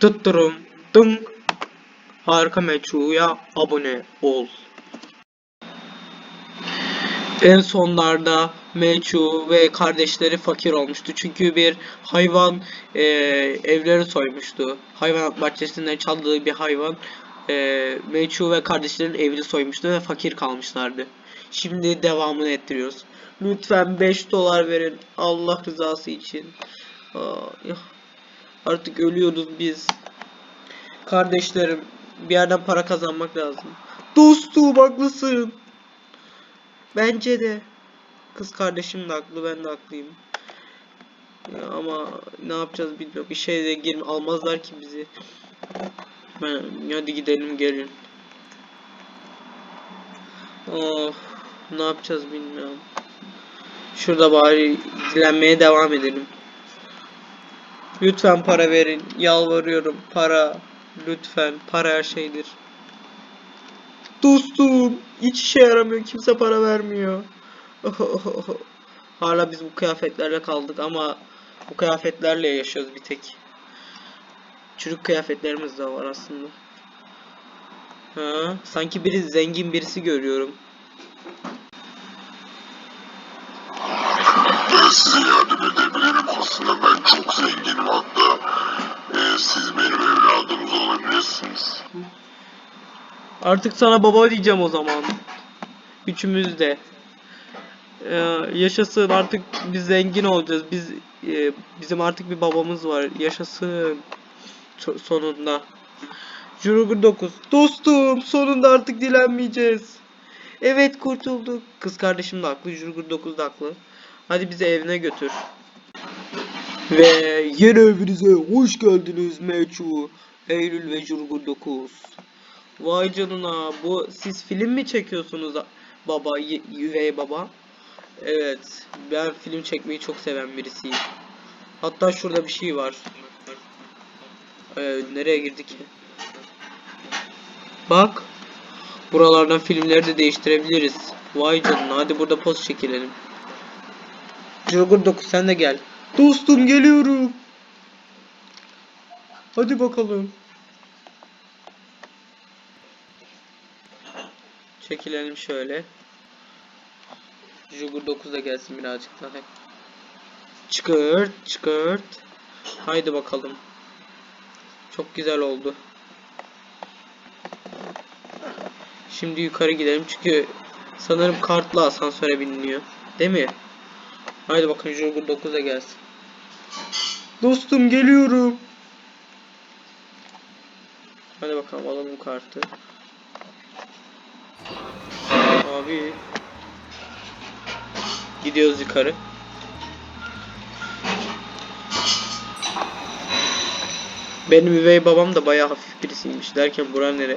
Tutturum. Dın. Harika Meçhu'ya abone ol. En sonlarda Meçhu ve kardeşleri fakir olmuştu. Çünkü bir hayvan e, evleri soymuştu. Hayvanat bahçesinden çaldığı bir hayvan e, Meçhu ve kardeşlerin evini soymuştu ve fakir kalmışlardı. Şimdi devamını ettiriyoruz. Lütfen 5 dolar verin Allah rızası için. Aa. Artık ölüyoruz biz. Kardeşlerim bir yerden para kazanmak lazım. Dostum haklısın. Bence de. Kız kardeşim de haklı ben de haklıyım. Ama ne yapacağız bilmiyorum. Bir şeye de girme almazlar ki bizi. Ben, hadi gidelim gelin. Oh, ne yapacağız bilmiyorum. Şurada bari dilenmeye devam edelim. Lütfen para verin. Yalvarıyorum. Para. Lütfen. Para her şeydir. Dostum. Hiç işe yaramıyor. Kimse para vermiyor. Hala biz bu kıyafetlerle kaldık ama bu kıyafetlerle yaşıyoruz bir tek. Çürük kıyafetlerimiz de var aslında. Ha, sanki biri zengin birisi görüyorum. Size yardım edebilirim. Aslında ben çok zenginim hatta. e, siz benim evladımız olabilirsiniz. Artık sana baba diyeceğim o zaman. Üçümüz de. Ee, yaşasın artık biz zengin olacağız. Biz e, bizim artık bir babamız var. Yaşasın. So- sonunda. Jurgur 9. Dostum sonunda artık dilenmeyeceğiz. Evet kurtulduk. Kız kardeşim de haklı. Jurgur 9 da haklı. Hadi bizi evine götür. Ve yeni evinize hoş geldiniz Meçhu. Eylül ve Jurgur 9. Vay canına bu siz film mi çekiyorsunuz baba üvey baba? Evet ben film çekmeyi çok seven birisiyim. Hatta şurada bir şey var. Ee, nereye girdik? Bak. Buralardan filmleri de değiştirebiliriz. Vay canına hadi burada poz çekilelim. Jogur 9 sen de gel. Dostum geliyorum. Hadi bakalım. Çekilelim şöyle. Jugur 9 da gelsin birazcık daha. Çıkırt, çıkırt. Haydi bakalım. Çok güzel oldu. Şimdi yukarı gidelim çünkü sanırım kartla asansöre biniliyor. Değil mi? Haydi bakın Jugur 9 da gelsin. Dostum geliyorum. Hadi bakalım alalım kartı. Abi. Gidiyoruz yukarı. Benim üvey babam da bayağı hafif birisiymiş. Derken bura nere?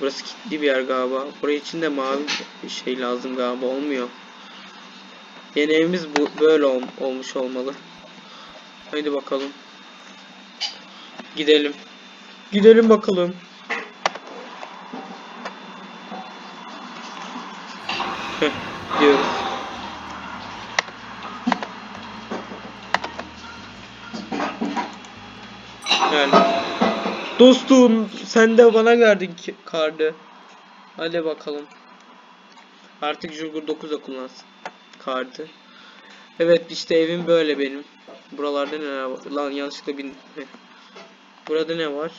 Burası kilitli bir yer galiba. Buraya için de mavi bir şey lazım galiba. Olmuyor. Yeni evimiz bu böyle ol- olmuş olmalı. Haydi bakalım. Gidelim. Gidelim bakalım. Heh. Yani. Dostum sen de bana verdin ki kardı. Hadi bakalım. Artık Jurgur 9 da kullansın kartı. Evet işte evim böyle benim. Buralarda neler var? Lan yanlışlıkla bin. Burada ne var?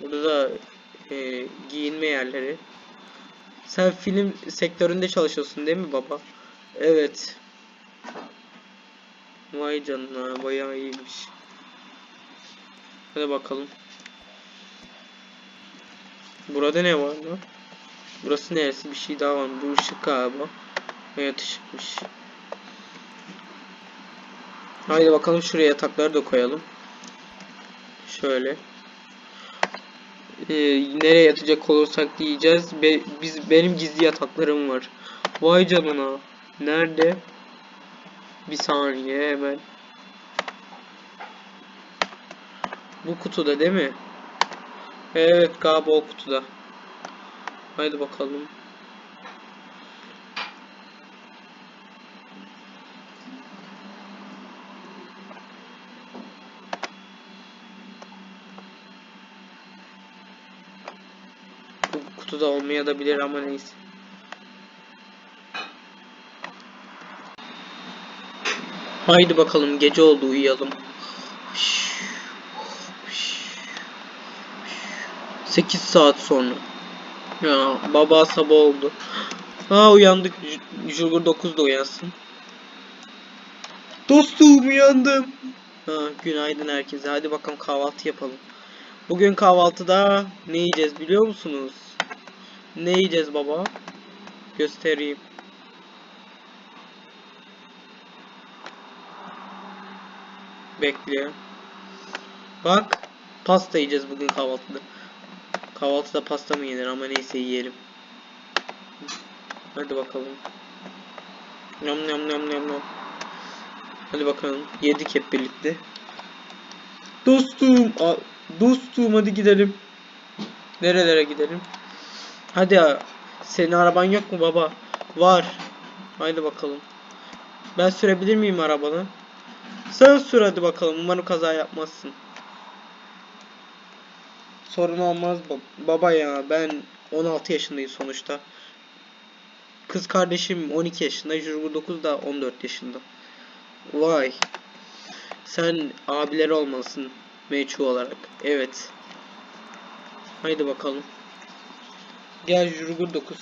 Burada da e, giyinme yerleri. Sen film sektöründe çalışıyorsun değil mi baba? Evet. Vay canına bayağı iyiymiş. Hadi bakalım. Burada ne var lan? Burası neresi? Bir şey daha var. Bu ışık galiba. Evet ışıkmış. Haydi bakalım şuraya yatakları da koyalım. Şöyle. Ee, nereye yatacak olursak diyeceğiz. Be biz benim gizli yataklarım var. Vay canına. Nerede? Bir saniye hemen. Bu kutuda değil mi? Evet galiba o kutuda. Haydi bakalım. Kutuda olmaya da bilir ama neyse. Haydi bakalım gece oldu uyuyalım. 8 saat sonra. Ya baba sabah oldu. Ha uyandık. J- Jurgur 9'da uyansın. Dostum uyandım. Ha, günaydın herkese. Hadi bakalım kahvaltı yapalım. Bugün kahvaltıda ne yiyeceğiz biliyor musunuz? Ne yiyeceğiz baba? Göstereyim. Bekle. Bak. Pasta yiyeceğiz bugün kahvaltıda. Kahvaltıda pasta mı yenir ama neyse yiyelim. Hadi bakalım. Yam yam yam yam yam. Hadi bakalım. Yedik hep birlikte. Dostum. a- dostum hadi gidelim. Nerelere gidelim? Hadi ya. Senin araban yok mu baba? Var. Haydi bakalım. Ben sürebilir miyim arabanı? Sen sür hadi bakalım. Umarım kaza yapmazsın. Sorun olmaz ba- baba ya. Ben 16 yaşındayım sonuçta. Kız kardeşim 12 yaşında. Jurgur 9 da 14 yaşında. Vay. Sen abileri olmalısın. Meçhu olarak. Evet. Haydi bakalım. Gel Jurgur 9.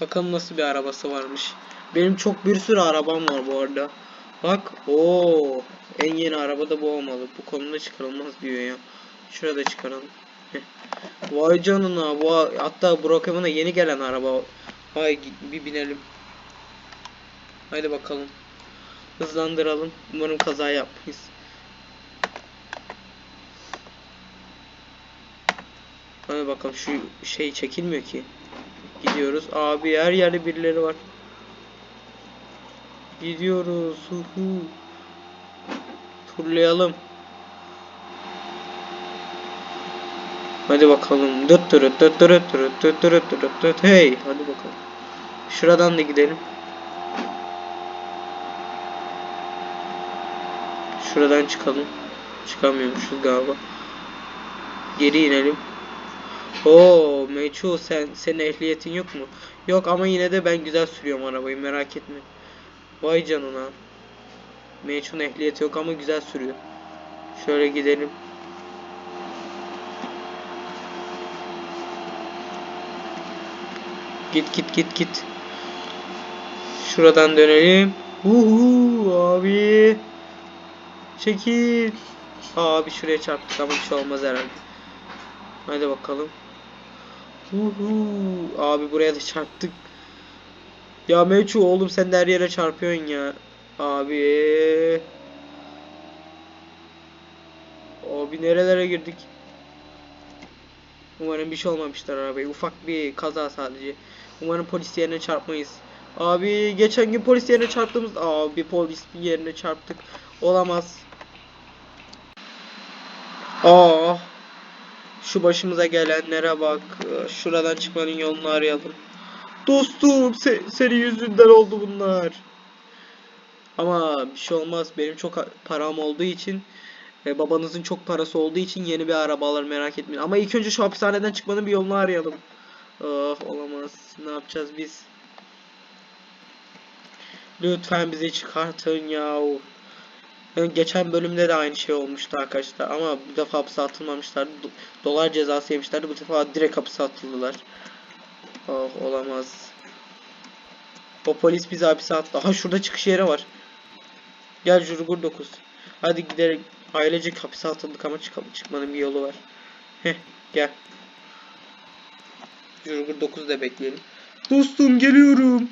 Bakalım nasıl bir arabası varmış. Benim çok bir sürü arabam var bu arada. Bak. o En yeni araba da bu olmalı. Bu konuda çıkarılmaz diyor ya. Şurada çıkaralım. Vay canına. Bu hatta Brokeman'a yeni gelen araba. Vay bir binelim. Haydi bakalım. Hızlandıralım. Umarım kaza yapmayız. Hadi bakalım şu şey çekilmiyor ki. Gidiyoruz. Abi her yerde birileri var. Gidiyoruz. Huhu. Turlayalım. Hadi bakalım. Dıt dırıt dıt dırıt dırıt dıt dırıt dırıt dıt. Hey. Hadi bakalım. Şuradan da gidelim. Şuradan çıkalım. Çıkamıyormuşuz galiba. Geri inelim. Oo, Meçhu sen senin ehliyetin yok mu? Yok ama yine de ben güzel sürüyorum arabayı merak etme. Vay canına. Meçhu'nun ehliyeti yok ama güzel sürüyor. Şöyle gidelim. Git git git git. Şuradan dönelim. Uhu abi. Çekil. Abi şuraya çarptık ama bir şey olmaz herhalde. Hadi bakalım. Uhu. Abi buraya da çarptık. Ya Meçhu oğlum sen de her yere çarpıyorsun ya. Abi. Abi nerelere girdik? Umarım bir şey olmamışlar arabaya. Ufak bir kaza sadece. Umarım polis yerine çarpmayız. Abi geçen gün polis yerine çarptığımız abi polis yerine çarptık. Olamaz. Aa. Şu başımıza gelenlere bak. Şuradan çıkmanın yolunu arayalım. Dostum se senin yüzünden oldu bunlar. Ama bir şey olmaz. Benim çok param olduğu için ve babanızın çok parası olduğu için yeni bir araba alır merak etmeyin. Ama ilk önce şu hapishaneden çıkmanın bir yolunu arayalım. Oh olamaz. Ne yapacağız biz? Lütfen bizi çıkartın yahu. Geçen bölümde de aynı şey olmuştu arkadaşlar ama bu defa hapse atılmamışlar. Do- Dolar cezası yemişlerdi. Bu defa direkt hapse atıldılar. Oh olamaz. O polis bizi hapse attı. Aha şurada çıkış yeri var. Gel Jurgur 9. Hadi giderek ailecek hapse atıldık ama çıkalım. Çıkmanın bir yolu var. Heh gel. Jurgur 9 da bekleyelim. Dostum geliyorum.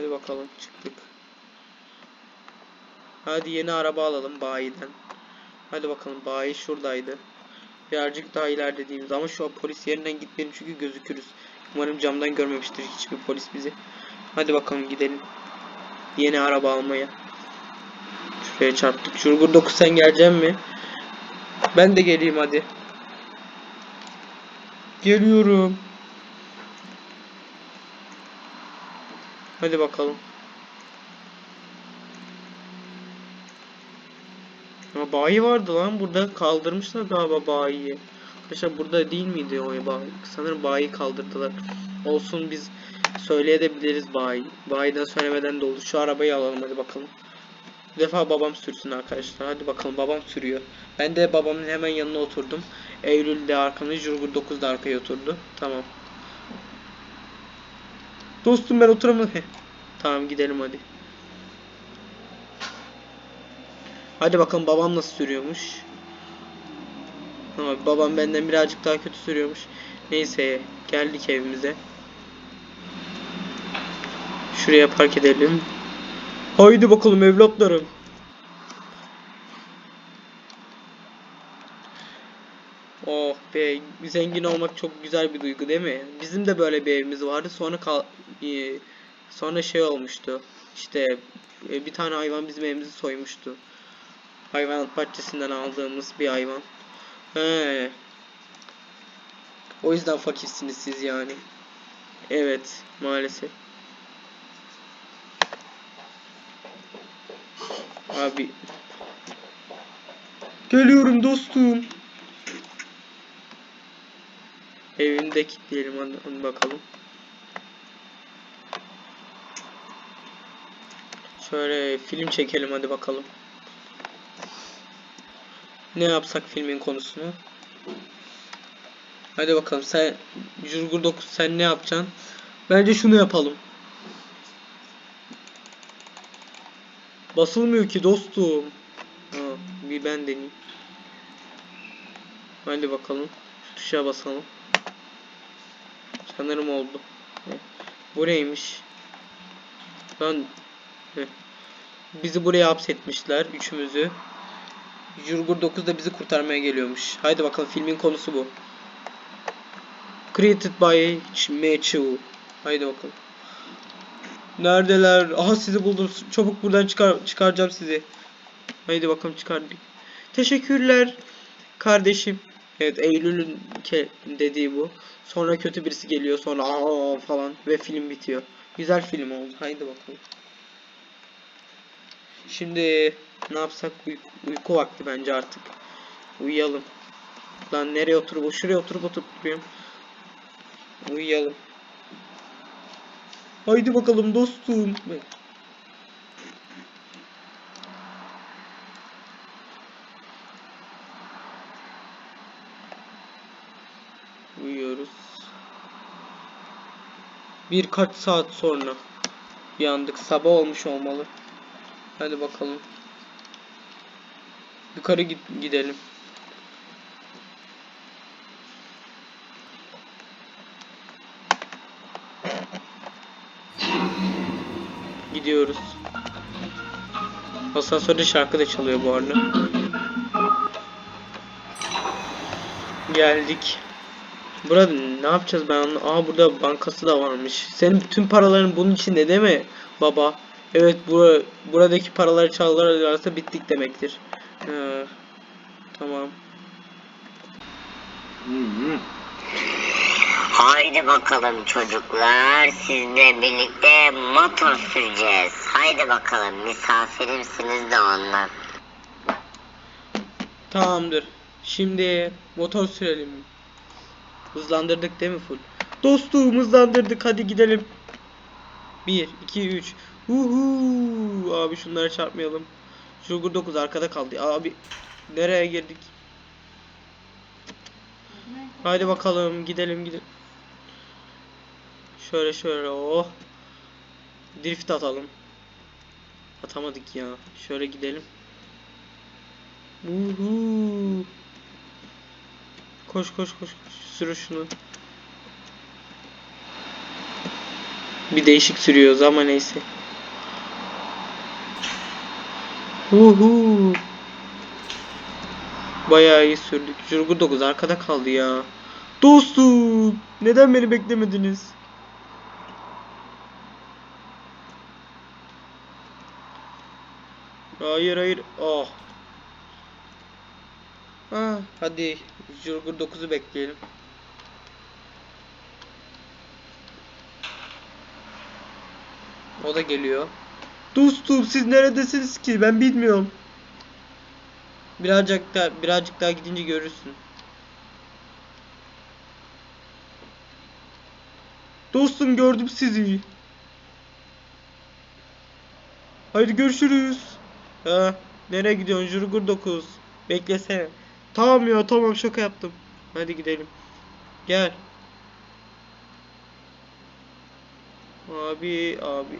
Hadi bakalım çıktık. Hadi yeni araba alalım bayiden. Hadi bakalım bayi şuradaydı. Birazcık daha ileride değiliz ama şu an polis yerinden gitmeyelim çünkü gözükürüz. Umarım camdan görmemiştir hiçbir polis bizi. Hadi bakalım gidelim. Yeni araba almaya. Şuraya çarptık. Şurgur 9 sen geleceksin mi? Ben de geleyim hadi. Geliyorum. Hadi bakalım. Ha, bayi vardı lan burada kaldırmışlar galiba bayiyi. Arkadaşlar burada değil miydi o bayi? Sanırım bayi kaldırdılar. Olsun biz söyleyebiliriz bayi. Bayiden söylemeden de olur. Şu arabayı alalım hadi bakalım. Bu defa babam sürsün arkadaşlar. Hadi bakalım babam sürüyor. Ben de babamın hemen yanına oturdum. Eylül de arkamda, Jurgur 9 da arkaya oturdu. Tamam. Dostum ben oturamadım. Heh. Tamam gidelim hadi. Hadi bakalım babam nasıl sürüyormuş. Ama babam benden birazcık daha kötü sürüyormuş. Neyse geldik evimize. Şuraya park edelim. Haydi bakalım evlatlarım. Oh be zengin olmak çok güzel bir duygu değil mi? Bizim de böyle bir evimiz vardı. Sonra kal e, sonra şey olmuştu. İşte e, bir tane hayvan bizim evimizi soymuştu. Hayvanat bahçesinden aldığımız bir hayvan. He. O yüzden fakirsiniz siz yani. Evet, maalesef. Abi. Geliyorum dostum. Evinde kilitleyelim hadi, hadi bakalım. Şöyle film çekelim hadi bakalım. Ne yapsak filmin konusunu? Hadi bakalım sen Jurgur 9 sen ne yapacaksın? Bence şunu yapalım. Basılmıyor ki dostum. Ha, bir ben deneyeyim. Hadi bakalım. Şu tuşa basalım. Sanırım oldu. Bu neymiş? Lan bizi buraya hapsetmişler üçümüzü. Jurgur 9 da bizi kurtarmaya geliyormuş. Haydi bakalım filmin konusu bu. Created by Mechu. Haydi bakalım. Neredeler? Aha sizi buldum. Çabuk buradan çıkar çıkaracağım sizi. Haydi bakalım çıkardık. Teşekkürler kardeşim. Evet Eylül'ün dediği bu. Sonra kötü birisi geliyor sonra aa falan ve film bitiyor. Güzel film oldu. Haydi bakalım. Şimdi ne yapsak uyku, uyku vakti bence artık. Uyuyalım. Lan nereye oturup şuraya oturup oturup duruyorum. Uyuyalım. Haydi bakalım dostum. Uyuyoruz. Birkaç saat sonra uyandık. Sabah olmuş olmalı. Hadi bakalım. Yukarı gidelim. Gidiyoruz. Asansörde şarkı da çalıyor bu arada. Geldik. Burada ne yapacağız ben onu? Aa burada bankası da varmış. Senin bütün paraların bunun içinde değil mi baba? Evet bu buradaki paraları çalarlarsa bittik demektir. Ee, tamam. Haydi bakalım çocuklar sizle birlikte motor süreceğiz. Haydi bakalım misafirimsiniz de ondan. Tamamdır. Şimdi motor sürelim. Hızlandırdık değil mi full? Dostum hızlandırdık hadi gidelim. 1, 2, 3. Uhu. Abi şunlara çarpmayalım. Sugar 9 arkada kaldı. Abi nereye girdik? Haydi bakalım gidelim gidelim. Şöyle şöyle oh. Drift atalım. Atamadık ya. Şöyle gidelim. Uhu. Koş koş koş koş. Sür şunu. Bir değişik sürüyoruz ama neyse. Uhu. Bayağı iyi sürdük. Jurgur 9 arkada kaldı ya. Dostum, neden beni beklemediniz? Hayır hayır. Oh. Ha, hadi Jurgur 9'u bekleyelim. O da geliyor. Dostum siz neredesiniz ki? Ben bilmiyorum. Birazcık da birazcık daha gidince görürsün. Dostum gördüm sizi. Haydi görüşürüz. Ha, nereye gidiyorsun Jurgur 9? Beklesene. Tamam ya tamam şaka yaptım. Hadi gidelim. Gel. Abi abi.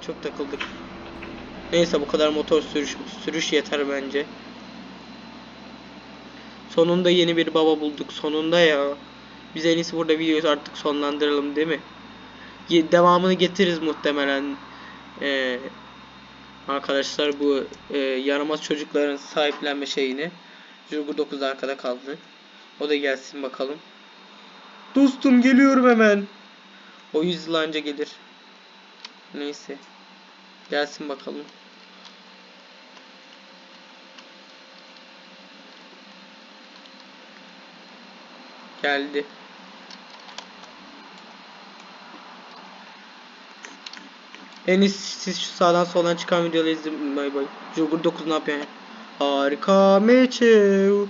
Çok takıldık. Neyse bu kadar motor sürüş sürüş yeter bence. Sonunda yeni bir baba bulduk. Sonunda ya. Biz en iyisi burada videoyu artık sonlandıralım değil mi? Devamını getiririz muhtemelen. Ee, arkadaşlar bu e, yaramaz çocukların sahiplenme şeyini. Jurgur 9 arkada kaldı. O da gelsin bakalım. Dostum geliyorum hemen. O 100 yıl anca gelir. Neyse. Gelsin bakalım. Geldi. En iyisi siz şu sağdan soldan çıkan videoları izleyin. Bay bay. Jogur 9 ne yapıyor? Harika meçev.